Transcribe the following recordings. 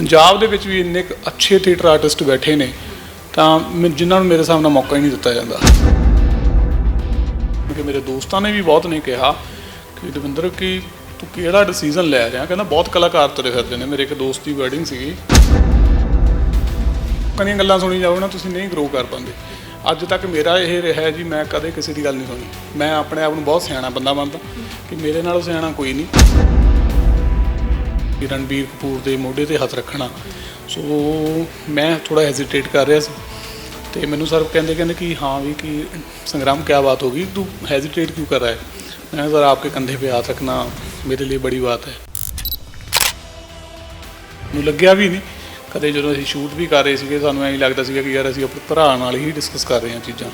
ਪੰਜਾਬ ਦੇ ਵਿੱਚ ਵੀ ਇੰਨੇ ਕੁ ਅੱਛੇ ਥੀਏਟਰ ਆਰਟਿਸਟ ਬੈਠੇ ਨੇ, ਤਾਂ ਮੈਂ- ਜਿਨ੍ਹਾਂ ਨੂੰ ਮੇਰੇ ਹਿਸਾਬ ਨਾਲ ਮੌਕਾ ਹੀ ਨਹੀਂ ਦਿੱਤਾ ਜਾਂਦਾ। ਕਿ ਮੇਰੇ ਦੋਸਤਾਂ ਨੇ ਵੀ ਬਹੁਤ ਨੇ ਕਿਹਾ ਕਿ ਦਵਿੰਦਰ ਕਿ ਤੂੰ ਕਿਹੜਾ ਡਿਸੀਜਨ ਲੈ ਰਿਹਾ? ਕਹਿੰਦਾ ਬਹੁਤ ਕਲਾਕਾਰ ਤੁਰੇ ਫਿਰਦੇ ਨੇ। ਮੇਰੇ ਇੱਕ ਦੋਸਤ ਦੀ ਵੈਡਿੰਗ ਸੀਗੀ। ਕਨੀਆਂ ਗੱਲਾਂ ਸੁਣੀ ਜਾਓ ਨਾ, ਤੁਸੀਂ ਨਹੀਂ ਗਰੋ ਕਰ ਪਾਉਂਦੇ। ਅੱਜ ਤੱਕ ਮੇਰਾ ਇਹ ਰਿਹਾ ਜੀ, ਮੈਂ ਕਦੇ ਕਿਸੇ ਦੀ ਗੱਲ ਨਹੀਂ ਸੁਣੀ। ਮੈਂ ਆਪਣੇ ਆਪ ਨੂੰ ਬਹੁਤ ਸਿਆਣਾ ਬੰਦਾ ਮੰਨਦਾ ਕਿ ਮੇਰੇ ਨਾਲੋਂ ਸਿਆਣਾ ਕੋਈ ਨਹੀਂ। ਕਿ ਰਣਬੀਰ ਕਪੂਰ ਦੇ ਮੋਢੇ ਤੇ ਹੱਥ ਰੱਖਣਾ ਸੋ ਮੈਂ ਥੋੜਾ ਹੈਜ਼ਿਟੇਟ ਕਰ ਰਿਹਾ ਸੀ ਤੇ ਮੈਨੂੰ ਸਰ ਕਹਿੰਦੇ ਕਹਿੰਦੇ ਕਿ हाँ भी कि संग्राम क्या बात होगी तू हेजिटेट क्यों कर रहा है मैं कहा, सर आपके कंधे पे हाथ रखना मेरे लिए बड़ी बात है ਨੂੰ ਲੱਗਿਆ ਵੀ ਨਹੀਂ ਕਦੇ ਜਦੋਂ ਅਸੀਂ ਸ਼ੂਟ ਵੀ ਕਰ ਰਹੇ ਸੀਗੇ ਸਾਨੂੰ ਐਂ ਲੱਗਦਾ ਸੀਗਾ ਕਿ ਯਾਰ ਅਸੀਂ ਆਪਣੇ ਭਰਾ ਨਾਲ ਹੀ ਡਿਸਕਸ ਕਰ ਰਹੇ ਹਾਂ ਚੀਜ਼ਾਂ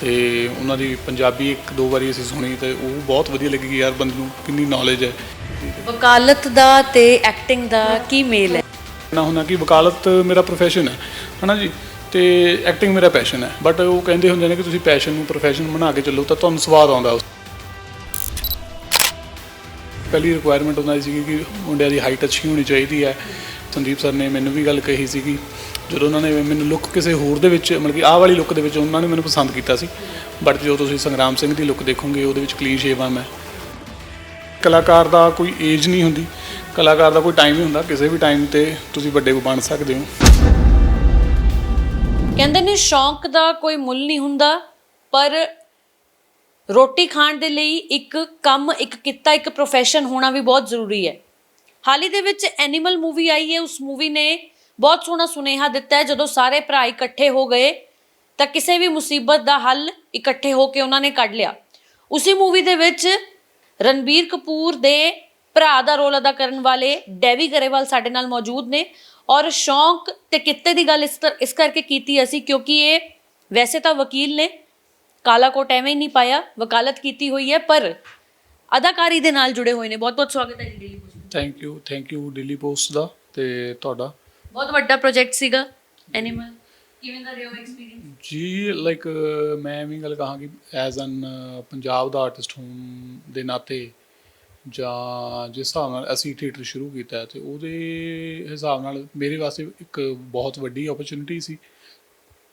ਤੇ ਉਹਨਾਂ ਦੀ ਪੰਜਾਬੀ ਇੱਕ ਦੋ ਵਾਰੀ ਅਸੀਂ ਸੁਣੀ ਤੇ ਉਹ ਬਹੁਤ ਵਧੀਆ ਲੱਗੀ ਕਿ ਯਾਰ ਬੰਦੇ ਨੂੰ ਕਿੰਨੀ ਨੌਲੇਜ ਹੈ ਵਕਾਲਤ ਦਾ ਤੇ ਐਕਟਿੰਗ ਦਾ ਕੀ ਮੇਲ ਹੈ? ਨਾ ਹੁੰਦਾ ਕਿ ਵਕਾਲਤ ਮੇਰਾ ਪ੍ਰੋਫੈਸ਼ਨ ਹੈ, ਹਨਾ ਜੀ? ਤੇ ਐਕਟਿੰਗ ਮੇਰਾ ਪੈਸ਼ਨ ਹੈ। ਬਟ ਉਹ ਕਹਿੰਦੇ ਹੁੰਦੇ ਨੇ ਕਿ ਤੁਸੀਂ ਪੈਸ਼ਨ ਨੂੰ ਪ੍ਰੋਫੈਸ਼ਨ ਬਣਾ ਕੇ ਚੱਲੋ, ਤਾਂ ਤੁਹਾਨੂੰ ਸਵਾਦ ਆਉਂਦਾ ਉਸ ਪਹਿਲੀ ਰਿਕੁਆਇਰਮੈਂਟ ਹੁੰਦਾ ਸੀ ਕਿ ਮੁੰਡਿਆਂ ਦੀ ਹਾਈਟ ਅੱਛੀ ਹੋਣੀ ਚਾਹੀਦੀ ਹੈ। ਸੰਦੀਪ ਸਰ ਨੇ ਮੈਨੂੰ ਵੀ ਗੱਲ ਕਹੀ ਸੀਗੀ, ਜਦੋਂ ਉਹਨਾਂ ਨੇ ਮੈਨੂੰ ਲੁੱਕ ਕਿਸੇ ਹੋਰ ਦੇ ਵਿੱਚ, ਮਤਲਬ ਕਿ ਆਹ ਵਾਲੀ ਲੁੱਕ ਦੇ ਵਿੱਚ ਉਹਨਾਂ ਨੇ ਮੈਨੂੰ ਪਸੰਦ ਕੀਤਾ ਸੀ। ਬਟ ਜਦੋਂ ਤੁਸੀਂ ਸੰਗਰਾਮ ਸਿੰਘ ਦੀ ਲੁੱਕ ਦੇਖੋਗੇ, ਉਹਦੇ ਵਿੱਚ ਕਲੀਨ ਸ਼ੇਵ ਆ ਮੈਂ। ਕਲਾਕਾਰ ਦਾ ਕੋਈ ਏਜ ਨਹੀਂ ਹੁੰਦੀ, ਕਲਾਕਾਰ ਦਾ ਕੋਈ ਟਾਈਮ ਨਹੀਂ ਹੁੰਦਾ, ਕਿਸੇ ਵੀ ਟਾਈਮ ਤੇ ਤੁਸੀਂ ਵੱਡੇ ਬਣ ਸਕਦੇ ਹੋ। ਕਹਿੰਦੇ ਨੇ ਸ਼ੌਂਕ ਦਾ ਕੋਈ ਮੁੱਲ ਨਹੀਂ ਹੁੰਦਾ, ਪਰ ਰੋਟੀ ਖਾਣ ਦੇ ਲਈ ਇੱਕ ਕੰਮ, ਇੱਕ ਕਿੱਤਾ, ਇੱਕ ਪ੍ਰੋਫੈਸ਼ਨ ਹੋਣਾ ਵੀ ਬਹੁਤ ਜ਼ਰੂਰੀ ਹੈ। ਹਾਲ ਹੀ ਦੇ ਵਿੱਚ ਐਨੀਮਲ ਮੂਵੀ ਆਈ ਹੈ, ਉਸ ਮੂਵੀ ਨੇ ਬਹੁਤ ਸੋਹਣਾ ਸੁਨੇਹਾ ਦਿੱਤਾ ਹੈ, ਜਦੋਂ ਸਾਰੇ ਭਰਾ ਇਕੱਠੇ ਹੋ ਗਏ, ਤਾਂ ਕਿਸੇ ਵੀ ਮੁਸੀਬਤ ਦਾ ਹੱਲ ਇਕੱਠੇ ਹੋ ਕੇ ਉਹਨਾਂ ਨੇ ਕੱਢ ਲਿਆ। ਉਸੇ ਮੂਵੀ ਦੇ ਵਿੱਚ ਰਣਬੀਰ ਕਪੂਰ ਦੇ ਭਰਾ ਦਾ ਰੋਲ ਅਦਾ ਕਰਨ ਵਾਲੇ ਡੈਵੀ ਗਰੇਵਾਲ ਸਾਡੇ ਨਾਲ ਮੌਜੂਦ ਨੇ। ਔਰ ਸ਼ੌਂਕ ਤੇ ਕਿੱਤੇ ਦੀ ਗੱਲ ਇਸ ਤਰ- ਇਸ ਕਰਕੇ ਕੀਤੀ ਅਸੀਂ ਕਿਉਂਕਿ ਇਹ ਵੈਸੇ ਤਾਂ ਵਕੀਲ ਨੇ। ਕਾਲਾ ਕੋਟ ਐਵੇਂ ਹੀ ਨਹੀਂ ਪਾਇਆ ਵਕਾਲਤ ਕੀਤੀ ਹੋਈ ਹੈ ਪਰ ਅਦਾਕਾਰੀ ਦੇ ਨਾਲ ਜੁੜੇ ਹੋਏ ਨੇ। ਬਹੁਤ ਬਹੁਤ ਸਵਾਗਤ ਹੈ ਜੀ Daily Post thank you thank you Delhi post ਦਾ ਤੇ ਤੁਹਾਡਾ। ਬਹੁਤ ਵੱਡਾ ਪ੍ਰੋਜੈਕਟ ਸੀਗਾ ਐਨੀਮਲ। ਕਿਵੇਂ ਦਾ ਰਿਹਾ ਐਕਸਪੀਰੀਅੰਸ ਜੀ ਲਾਈਕ ਮੈਂ ਵੀ ਗੱਲ ਕਹਾਂ ਕਿ ਐਜ਼ ਐਨ ਪੰਜਾਬ ਦਾ ਆਰਟਿਸਟ ਹੋਣ ਦੇ ਨਾਤੇ ਜਾਂ ਜਿਸ ਹਿਸਾਬ ਨਾਲ ਅਸੀਂ ਥੀਏਟਰ ਸ਼ੁਰੂ ਕੀਤਾ ਹੈ ਤੇ ਉਹਦੇ ਹਿਸਾਬ ਨਾਲ ਮੇਰੇ ਵਾਸਤੇ ਇੱਕ ਬਹੁਤ ਵੱਡੀ ਓਪਰਚੁਨਿਟੀ ਸੀ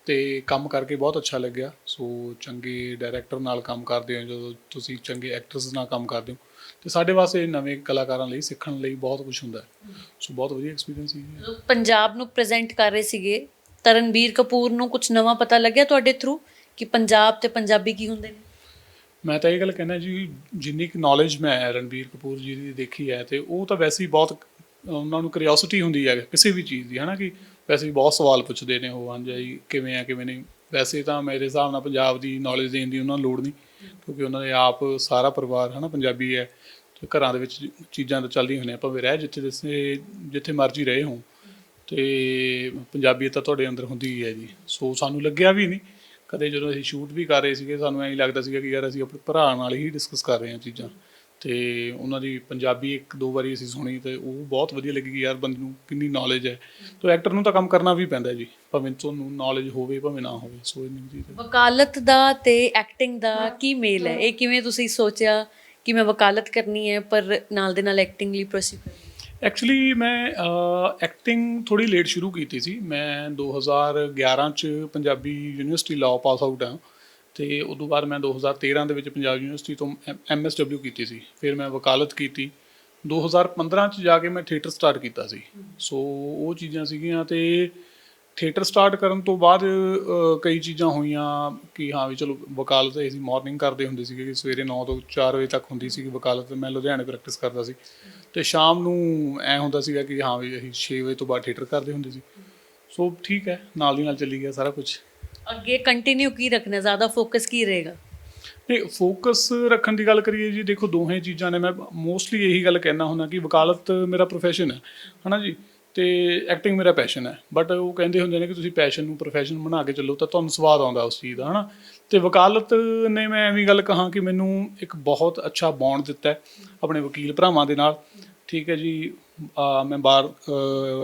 ਤੇ ਕੰਮ ਕਰਕੇ ਬਹੁਤ ਅੱਛਾ ਲੱਗਿਆ। ਸੋ ਚੰਗੇ ਡਾਇਰੈਕਟਰ ਨਾਲ ਕੰਮ ਕਰਦੇ ਹੋ ਜਦੋਂ ਤੁਸੀਂ ਚੰਗੇ ਐਕਟਰਸ ਨਾਲ ਕੰਮ ਕਰਦੇ ਹੋ ਤੇ ਸਾਡੇ ਵਾਸਤੇ ਨਵੇਂ ਕਲਾਕਾਰਾਂ ਲਈ ਸਿੱਖਣ ਲਈ ਬਹੁਤ ਕੁਝ ਹੁੰਦਾ। ਸੋ ਬਹੁਤ ਵਧੀਆ ਐਕਸਪੀਰੀਅੰਸ ਸੀ। ਪੰਜਾਬ ਨੂੰ ਪ੍ਰੈਜ਼ੈਂਟ ਕਰ ਰਹੇ ਸੀਗੇ। ਤਰਨਬੀਰ ਕਪੂਰ ਨੂੰ ਕੁਝ ਨਵਾਂ ਪਤਾ ਲੱਗਿਆ ਤੁਹਾਡੇ ਥਰੂ ਕਿ ਪੰਜਾਬ ਤੇ ਪੰਜਾਬੀ ਕੀ ਹੁੰਦੇ ਨੇ? ਮੈਂ ਤਾਂ ਇਹ ਗੱਲ ਕਹਿਣਾ ਜੀ, ਜਿੰਨੀ ਕੁ ਨੌਲੇਜ ਮੈਂ ਰਣਬੀਰ ਕਪੂਰ ਜੀ ਦੀ ਦੇਖੀ ਹੈ ਤੇ ਉਹ ਤਾਂ ਵੈਸੇ ਹੀ ਬਹੁਤ, ਉਹਨਾਂ ਨੂੰ ਕਿਉਰਿਓਸਿਟੀ ਹੁੰਦੀ ਹੈ ਕਿਸੇ ਵੀ ਚੀਜ਼ ਦੀ, ਹਨਾ ਕਿ ਵੈਸੇ ਵੀ ਬਹੁਤ ਸਵਾਲ ਪੁੱਛਦੇ ਨੇ ਉਹ, ਹਾਂਜੀ ਕਿਵੇਂ ਆ, ਕਿਵੇਂ ਨਹੀਂ। ਵੈਸੇ ਤਾਂ ਮੇਰੇ ਹਿਸਾਬ ਨਾਲ ਪੰਜਾਬ ਦੀ ਨੌਲੇਜ ਦੇਣ ਦੀ ਉਹਨਾਂ ਨੂੰ ਲੋੜ ਨਹੀਂ, ਕਿਉਂਕਿ ਉਹਨਾਂ ਦੇ ਆਪ ਸਾਰਾ ਪਰਿਵਾਰ, ਹਨਾ, ਪੰਜਾਬੀ ਹੈ ਤੇ ਘਰਾਂ ਦੇ ਵਿੱਚ ਚੀਜ਼ਾਂ ਤਾਂ ਚੱਲਦੀਆਂ ਹੁੰਦੀਆਂ ਭਾਵੇਂ ਰਹਿ ਜਿੱਥੇ ਜਿੱਥੇ ਜਿੱਥੇ ਮਰਜ਼ੀ ਰਹੇ ਹੋ ਤੇ ਪੰਜਾਬੀਅਤ ਤਾਂ ਤੁਹਾਡੇ ਅੰਦਰ ਹੁੰਦੀ ਹੀ ਹੈ ਜੀ। ਸੋ ਸਾਨੂੰ ਲੱਗਿਆ ਵੀ ਨਹੀਂ। ਕਦੇ ਜਦੋਂ ਅਸੀਂ ਸ਼ੂਟ ਵੀ ਕਰ ਰਹੇ ਸੀਗੇ, ਸਾਨੂੰ ਐਂ ਲੱਗਦਾ ਸੀਗਾ ਕਿ ਯਾਰ ਅਸੀਂ ਆਪਣੇ ਭਰਾ ਨਾਲ ਹੀ ਡਿਸਕਸ ਕਰ ਰਹੇ ਹਾਂ ਚੀਜ਼ਾਂ। ਤੇ ਉਹਨਾਂ ਦੀ ਪੰਜਾਬੀ ਇੱਕ ਦੋ ਵਾਰੀ ਅਸੀਂ ਸੁਣੀ ਤੇ ਉਹ ਬਹੁਤ ਵਧੀਆ ਲੱਗੀ ਕਿ ਯਾਰ ਬੰਦੇ ਨੂੰ ਕਿੰਨੀ ਨੌਲੇਜ ਹੈ। ਤੇ ਐਕਟਰ ਨੂੰ ਤਾਂ ਕੰਮ ਕਰਨਾ ਵੀ ਪੈਂਦਾ ਜੀ। ਭਾਵੇਂ ਤੁਹਾਨੂੰ ਨੌਲੇਜ ਹੋਵੇ, ਭਾਵੇਂ ਨਾ ਹੋਵੇ। ਸੋ ਇੰਨੀ ਚੀਜ਼ ਹੈ। ਵਕਾਲਤ ਦਾ ਤੇ ਐਕਟਿੰਗ ਦਾ ਕੀ ਮੇਲ ਹੈ? ਇਹ ਕਿਵੇਂ ਤੁਸੀਂ ਸੋਚਿਆ ਕਿ ਮੈਂ ਵਕਾਲਤ ਕਰਨੀ ਹੈ, ਪਰ ਨਾਲ ਦੇ ਨਾਲ ਐਕਟਿੰਗ ਲਈ ਪ੍ਰੋਸੀਡ ਐਕਚੁਅਲੀ ਮੈਂ ਐਕਟਿੰਗ ਥੋੜੀ ਲੇਟ ਸ਼ੁਰੂ ਕੀਤੀ ਸੀ। ਮੈਂ 2011 ਚ Punjabi university law pass out ਹਾਂ ਤੇ ਤੋਂ ਬਾਅਦ ਮੈਂ 2013 ਦੇ ਵਿੱਚ ਪੰਜਾਬ ਯੂਨੀਵਰਸਿਟੀ ਤੋਂ ਐਮਐਸਡਬਲਿਊ ਕੀਤੀ ਸੀ। ਫਿਰ ਮੈਂ ਵਕਾਲਤ ਕੀਤੀ। 2015 ਚ ਜਾ ਕੇ ਮੈਂ ਥੀਏਟਰ ਸਟਾਰਟ ਕੀਤਾ ਸੀ। ਸੋ ਉਹ ਚੀਜ਼ਾਂ ਸੀਗੀਆਂ ਤੇ ਥੀਏਟਰ ਸਟਾਰਟ ਕਰਨ ਤੋਂ ਬਾਅਦ ਅ, ਕਈ ਚੀਜ਼ਾਂ ਹੋਈਆਂ ਕਿ ਹਾਂ ਵੀ ਚਲੋ ਵਕਾਲਤ ਅਸੀਂ ਮਾਰਨਿੰਗ ਕਰਦੇ ਹੁੰਦੇ ਸੀਗੇ ਕਿ ਸਵੇਰੇ 9 ਤੋਂ 4 ਵਜੇ ਤੱਕ ਹੁੰਦੀ ਸੀ ਵਕਾਲਤ ਮੈਂ ਲੁਧਿਆਣੇ ਪ੍ਰੈਕਟਿਸ ਕਰਦਾ ਸੀ। ਤੇ ਸ਼ਾਮ ਨੂੰ ਐ ਹੁੰਦਾ ਸੀਗਾ ਕਿ ਹਾਂ ਵੀ ਅਸੀਂ 6 ਵਜੇ ਤੋਂ ਬਾਅਦ ਥੀਏਟਰ ਕਰਦੇ ਹੁੰਦੇ ਸੀ। ਸੋ ਠੀਕ ਹੈ ਨਾਲ ਦੀ ਨਾਲ ਚੱਲੀ ਗਿਆ ਸਾਰਾ ਕੁਝ ਅੱਗੇ ਕੰਟੀਨਿਊ ਕੀ ਰੱਖਣਾ ਜ਼ਿਆਦਾ ਫੋਕਸ ਕੀ ਰਹੇਗਾ? ਤੇ ਫੋਕਸ ਰੱਖਣ ਦੀ ਗੱਲ ਕਰੀਏ ਜੀ ਦੇਖੋ ਦੋਹੇ ਚੀਜ਼ਾਂ ਨੇ ਮੈਂ ਮੋਸਟਲੀ ਇਹੀ ਗੱਲ ਕਹਿਣਾ ਹੁੰਦਾ ਕਿ ਵਕਾਲਤ ਮੇਰਾ ਪ੍ਰੋਫੈਸ਼ਨ ਹੈ। ਹਨਾ ਜੀ? ਤੇ ਐਕਟਿੰਗ ਮੇਰਾ ਪੈਸ਼ਨ ਹੈ। ਬਟ ਉਹ ਕਹਿੰਦੇ ਹੁੰਦੇ ਨੇ ਕਿ ਤੁਸੀਂ ਪੈਸ਼ਨ ਨੂੰ ਪ੍ਰੋਫੈਸ਼ਨ ਬਣਾ ਕੇ ਚੱਲੋ ਤਾਂ ਤੁਹਾਨੂੰ ਸਵਾਦ ਆਉਂਦਾ ਉਸ ਚੀਜ਼ ਦਾ, ਹਨਾ? ਤੇ ਵਕਾਲਤ ਨੇ ਮੈਂ ਐਵੇਂ ਗੱਲ ਕਹਾਂ ਕਿ ਮੈਨੂੰ ਇੱਕ ਬਹੁਤ ਅੱਛਾ ਬੌਂਡ ਦਿੱਤਾ ਆਪਣੇ ਵਕੀਲ ਭਰਾਵਾਂ ਦੇ ਨਾਲ। ਠੀਕ ਹੈ ਜੀ ਮੈਂ ਬਾਰ